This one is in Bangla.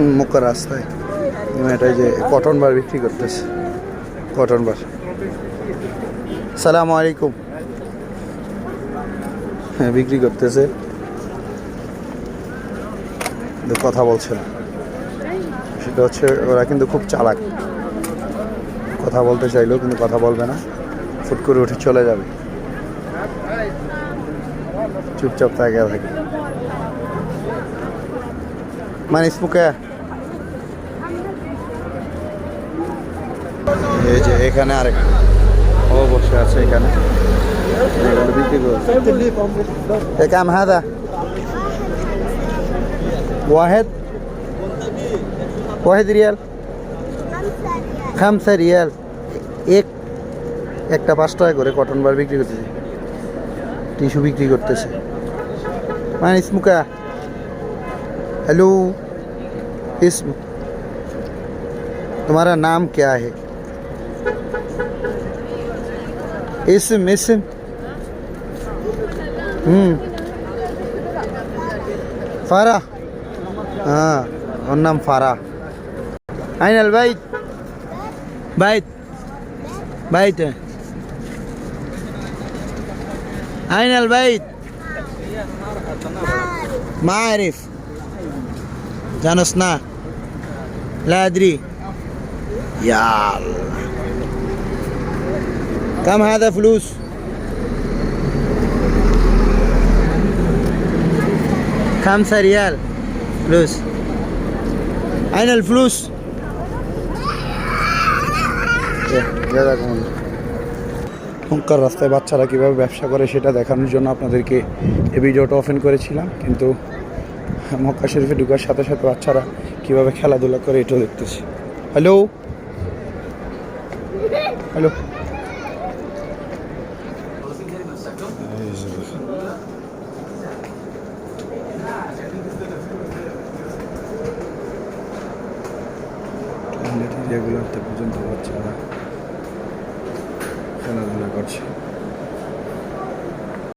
মক্কা রাস্তায়। এটা যে কটন বার বিক্রি করতেছে। কটন বার সালাম আলাইকুম। হ্যাঁ বিক্রি করতেছে। কথা বলছে না। সেটা হচ্ছে ওরা কিন্তু খুব চালাক। কথা বলতে চাইলেও কিন্তু কথা বলবে না। ফুট করে উঠে চলে যাবে। চুপচাপ থাকে থাকে। মানে স্মুকে এই যে এখানে আরেকটা ও বসে আছে এখানে। এগুলো বিক্রি করছে একাম হাদা। واحد واحد ريال খামসা রিয়াল। এক, একটা পাঁচ টাকা করে কটন বার বিক্রি করতেছে। টিস্যু বিক্রি করতেছে। মানে ইসমুকা হ্যালো। ইসম তোমার নাম ক্যা হ্যাঁ Esin esin. হুম ফারা হ্যাঁ ওর নাম ফারা আইনাল ভাই বাইত বাইত আইনাল বাইত ما عارف জানোস না لا ادري يا الله كم هذا فلوس؟ خمسة ريال فلوس أين الفلوس؟ হুঙ্কার রাস্তায় বাচ্চারা কীভাবে ব্যবসা করে সেটা দেখানোর জন্য আপনাদেরকে এই ভিডিওটা ওপেন করেছিলাম কিন্তু মক্কা শরীফে ঢুকার সাথে সাথে বাচ্চারা কীভাবে খেলাধুলা করে এটাও দেখতেছি হ্যালো হ্যালো রেগুলারতে পর্যন্ত বাচ্চারা খেলাধুলা করছে।